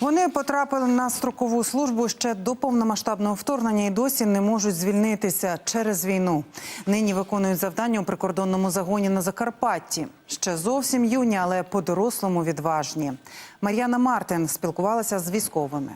Вони потрапили на строкову службу ще до повномасштабного вторгнення і досі не можуть звільнитися через війну. Нині виконують завдання у прикордонному загоні на Закарпатті. Ще зовсім юні, але по-дорослому відважні. Мар'яна Мартин спілкувалася з військовими.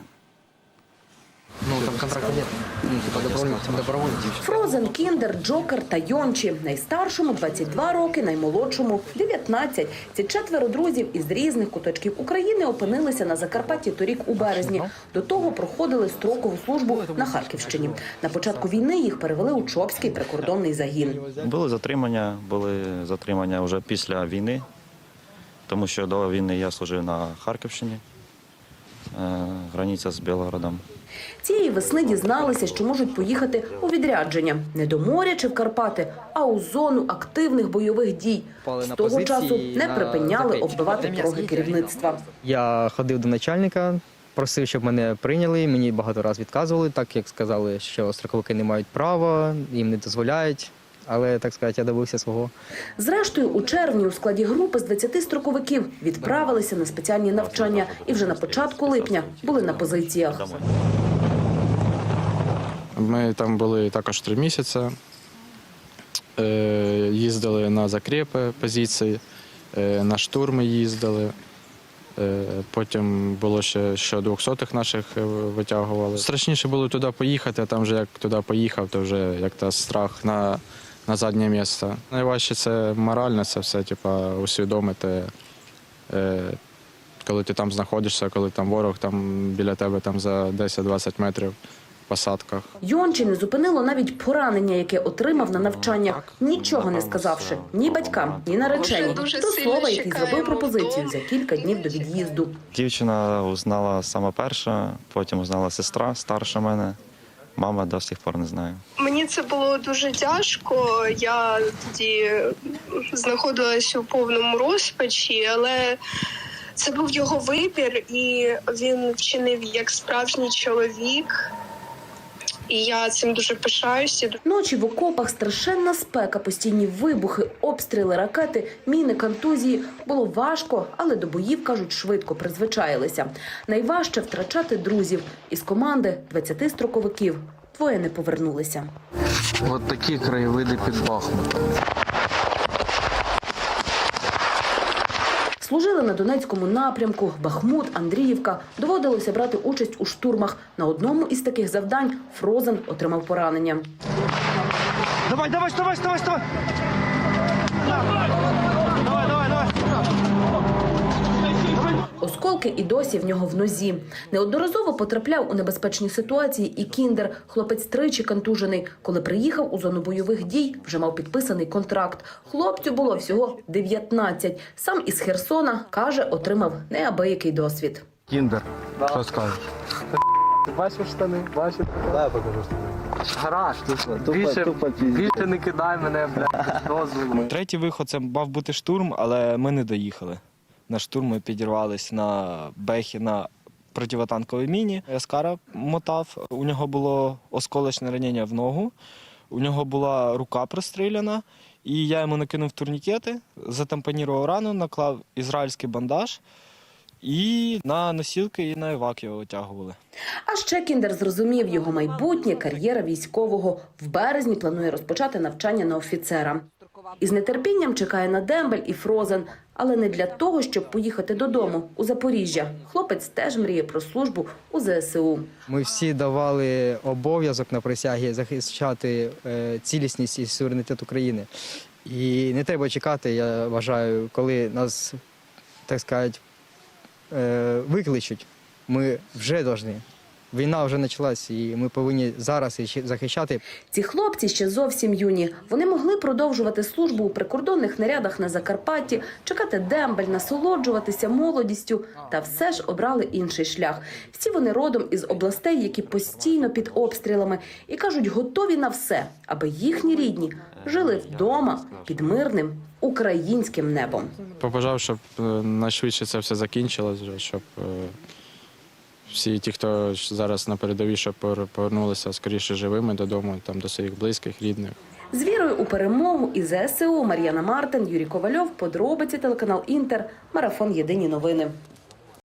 Ну, там контракта нет. Ну, типа добровольцы, добровольцы. Фрозен, Кіндер, Джокер та Йончі. Найстаршому 22 роки, наймолодшому 19. Ці четверо друзів із різних куточків України опинилися на Закарпатті торік у березні. До того проходили строкову службу на Харківщині. На початку війни їх перевели у Чопський прикордонний загін. Були затримання, були затримання вже після війни, тому що до війни я служив на Харківщині, границя з Білгородом. Цієї весни дізналися, що можуть поїхати у відрядження не до моря чи в Карпати, а у зону активних бойових дій. З на того часу не припиняли оббивати пороги керівництва. Я ходив до начальника, просив, щоб мене прийняли. Мені багато разів відказували, так як сказали, що строковики не мають права, їм не дозволяють. Але так сказати, я добився свого. Зрештою, у червні у складі групи з 20 строковиків відправилися на спеціальні навчання і вже на початку липня були на позиціях. Ми там були також три місяці. Е, Їздили на закріпи позиції, е, на штурми їздили. Е, Потім було ще що 200-х наших витягували. Страшніше було туди поїхати, а там вже як туди поїхав, то вже як та страх на, на заднє місце. Найважче це морально, це все, типа, усвідомити. Е, Коли ти там знаходишся, коли там ворог там біля тебе там за 10-20 метрів в посадках. Йончі не зупинило навіть поранення, яке отримав на навчаннях, нічого не сказавши ні батькам, ні До сильно слова, який зробив пропозицію за кілька днів до від'їзду. Дівчина узнала сама перша, потім узнала сестра старша мене. Мама до сих пор не знає. Мені це було дуже тяжко. Я тоді знаходилася у повному розпачі, але це був його вибір, і він вчинив як справжній чоловік. І я цим дуже пишаюся. Ночі в окопах страшенна спека, постійні вибухи, обстріли, ракети, міни, контузії. Було важко, але до боїв, кажуть, швидко призвичаїлися. Найважче втрачати друзів. Із команди 20 строковиків двоє не повернулися. От такі краєвиди під Бахмутом. На Донецькому напрямку Бахмут, Андріївка. Доводилося брати участь у штурмах. На одному із таких завдань Фрозен отримав поранення. Давай, давай, давай, давай, давай! Давай, давай, давай! Осколки і досі в нього в нозі. Неодноразово потрапляв у небезпечні ситуації і кіндер. Хлопець тричі контужений. Коли приїхав у зону бойових дій, вже мав підписаний контракт. Хлопцю було всього 19. Сам із Херсона, каже, отримав неабиякий досвід. Кіндер. Що скажеш? Бачиш штани, бачиш? Дай покажу штани. Гараж, більше, більше не кидай мене, блядь, дозволу. Третій виход це мав бути штурм, але ми не доїхали. На штурм ми підірвались на бехі на противотанковій міні. Яскара мотав. У нього було осколочне ранення в ногу, у нього була рука простріляна, і я йому накинув турнікети, затампонірував рану, наклав ізраїльський бандаж. І на носілки і на евак його витягували. А ще кіндер зрозумів його майбутнє кар'єра військового. В березні планує розпочати навчання на офіцера. Із нетерпінням чекає на дембель і фрозен, але не для того, щоб поїхати додому у Запоріжжя. Хлопець теж мріє про службу у ЗСУ. Ми всі давали обов'язок на присягі захищати е, цілісність і суверенітет України. І не треба чекати, я вважаю, коли нас, так сказати, е, викличуть. Ми вже повинні. Війна вже почалась, і ми повинні зараз її захищати. Ці хлопці ще зовсім юні. Вони могли продовжувати службу у прикордонних нарядах на Закарпатті, чекати дембель, насолоджуватися молодістю, та все ж обрали інший шлях. Всі вони родом із областей, які постійно під обстрілами, і кажуть, готові на все, аби їхні рідні жили вдома під мирним українським небом. Побажав, щоб е, найшвидше це все закінчилось, щоб е, всі ті, хто зараз на передовій, щоб повернулися скоріше живими додому, там до своїх близьких, рідних. З вірою у перемогу і ЗСУ Мар'яна Мартин, Юрій Ковальов, подробиці телеканал Інтер, марафон Єдині новини.